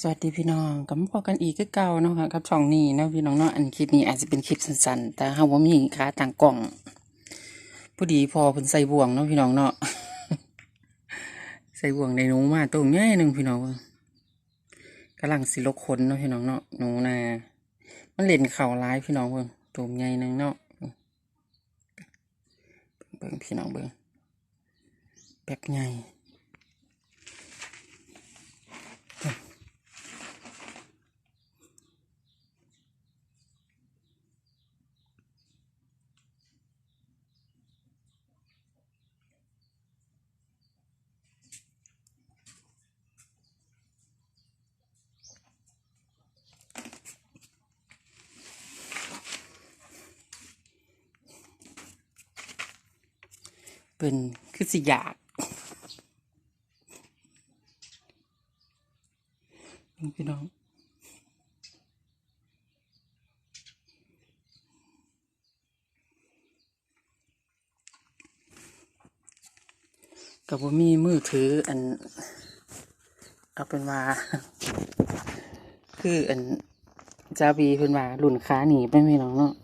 สวัสดีพี่น้องกับพบกันอีกคือเก่าเนาะค่ะกับช่องนี้นะพี่น้องเนาะอันคลิปนี้อาจจะเป็นคลิปสั้นๆ แต่เฮาว่ามีขาต่างกล่องพอดีพอเพิ่นใส่บ่วงเนาะพี่น้องเนาะใส่บ่วงในหนูมาตัวใหญ่หนึงพี่น้องกำลังสิลกขนเนาะพี่น้องเนาะหนูนามันเล่นเข่าร้ายพี่น้องเบิ่งตัวใหญ่หนึงเนาะเบิ่งพี่น้องเบิ่งแบบใหญ่ เป็นคือสิอยากพี่น้องกับว่ามีมือถืออัน เอาเป็นว่า คืออันจาบีเป็นว่าหลุนค้าหนีไปไม่น้องเนาะ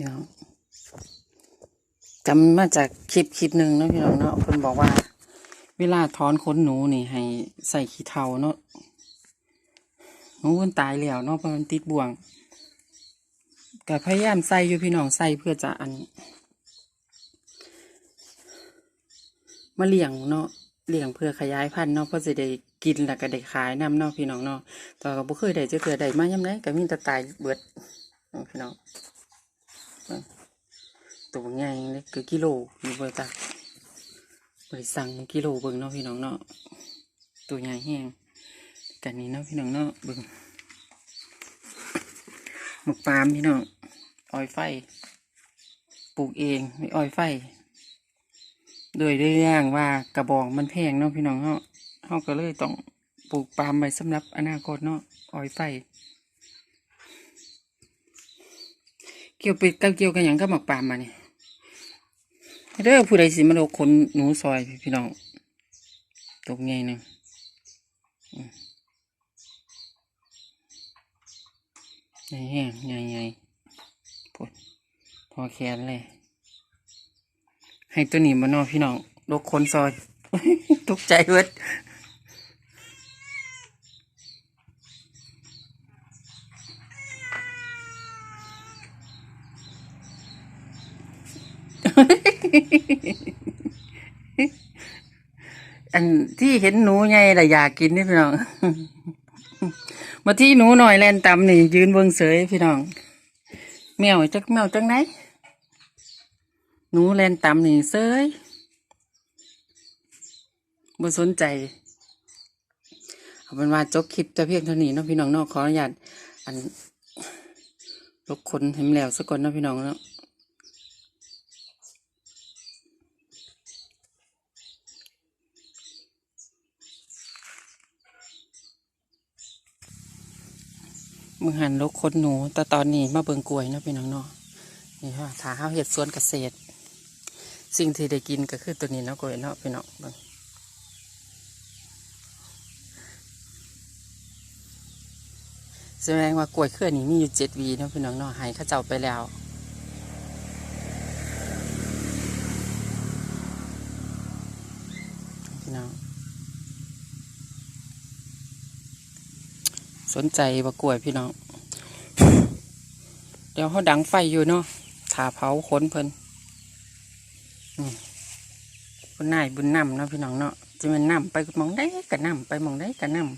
พี่น้องจำมาจากคลิปคลิปหนึ่งเนาะพี่น้องเนาะเพิ่นบอกว่า เวลาถอนขนหนูนี่ ให้ใส่ขี้เทาเนาะหนูมันตายแล้วเนาะเพราะมันติดบ่วงก็พยายามใส่อยู่พี่น้องใส่เพื่อจะอันมาเลี้ยงเนาะเลี้ยงเพื่อขยายพันธุ์เนาะเพื่อจะได้กินแล้วก็ได้ขายนํเนาะพี่น้องเนาะแต่ก็บ่เคยได้จะเถื่อได้มายามใดก็มีแต่ตายเบิดพี่น้อง ตัวใหญ่เลยคือกิโลอยู่เบิดตาบริสั่งกิโลเบิ่งเนาะพี่น้องเนาะตัวใหญ่แห้งกันนี้เนาะพี่น้องเนาะเบิ่งหมกปาล์มพี่น้องอ้อยไฟปลูกเองไม่อ้อยไฟโดยเรื่องว่ากระบองมันแพงเนาะพี่น้องเนาะเขาก็เลยต้องปลูกปาล์มไว้สำหรับอนาคตเนาะอ้อยไฟ เกี่ยวไปกับเกี่ยวกันอย่างกับหมกปาล์มมาเนี่ยเด้อผู้ใดสิมาโลกคนหนูซอยพี่น้องตกไงหนึ่งใหญ่แห้งใหญ่ใหญ่ปวดพอแขนเลย ให้ตัวนี้มานอพี่น้องลกคนซอย ตกใจเวิด อันที่เห็นหนูใหญ่อยากกินนี่พี่น้อง มาที่หนูหน่อยแลนตำนี่ยืนเบิงเสยพี่น้อง แมวจักแมวจังไหนหนูแลนตำนี่เสยบ่สนใจเอาเป็นว่าจบคลิปแต่เพียงเท่านี้เนาะพี่น้องเนาะขออนุญาตอันลบคนให้มันแล้วสักก่อนเนาะพี่น้องเนาะ มึงหันลกคนหนู แต่ตอนนี้มาเบิงกล้วยเนาะพี่น้องเนาะนี่ค่ะถาเฮาวเฮ็ดสวนเกษตร สิ่งที่ได้กินก็คือตัวนี้เนาะกล้วยเนาะพี่น้องเบิงแสดงว่ากล้วยเครือนี้มีอยู่เจ็ดวีเนาะพี่น้องเนาะห้เข้าเจ้าไปแล้วพี่น้อง สนใจว่ากล้วยพี่น้อง เดี๋ยวเขาดังไฟอยู่เนาะถาเผาขนเพิ่นบุญนายบุญนำเนาะพี่น้องเนาะจะมันนำไปมองได้ก็นำไปมองได้ก็นำ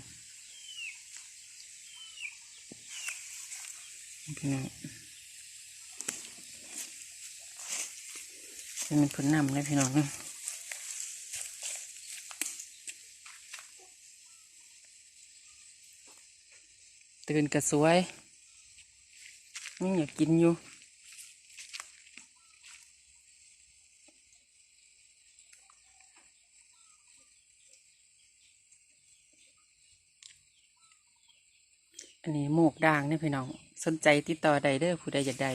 พี่น้องจะมันเพิ่นนำเลยพี่น้องเนาะ ตื่นกระสวยยังอยากกินอยู่อันนี้โมกด่างเนี่ยพี่น้อง สนใจติดต่อใดเด้อผู้ใดอยากได้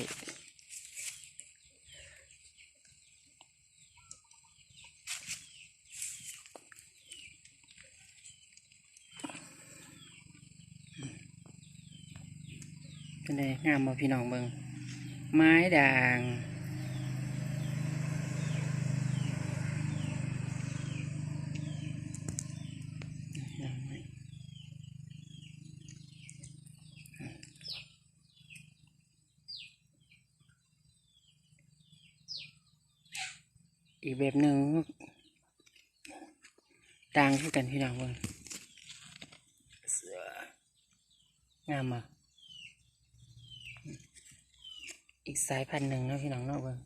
ไงงามบ่พี่น้องเบิงไม้ด่างอีกแบบหนึ่งด่างกันพี่น้องเบิงงามอะ อีกสายพันธุ์หนึ่งนะพี่น้องเนาะเบิ่ง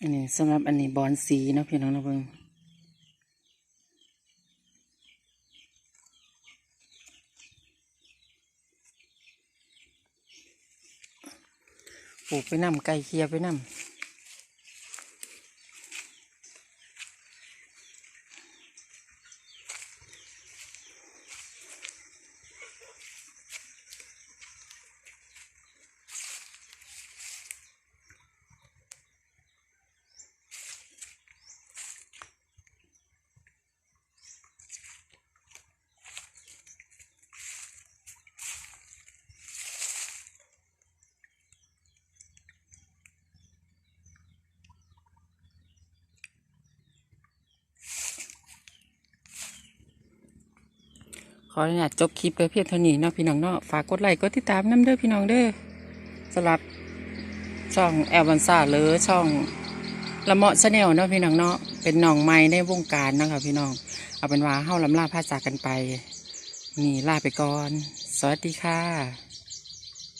อันนี้สำหรับอันนี้บอนสีนะพี่น้องนะเพิ่งปลูกไปนำไก่เคียไปนำ ออนุญาตจบคลิปไปเพียงเท่านี้เนาะพี่น้องเนาะฝากกดไลค์กดติดตามน้ำเด้อพี่น้องเด้อสำหรับช่องแอลบันซ่าหรือช่องละเมาะชาแนลเนาะพี่น้องเนาะเป็นน้องใหม่ในวงการนะคะพี่น้อง เอาเป็นว่าเฮาลำลาพาจากกันไป นี่ลาไปก่อน สวัสดีค่ะ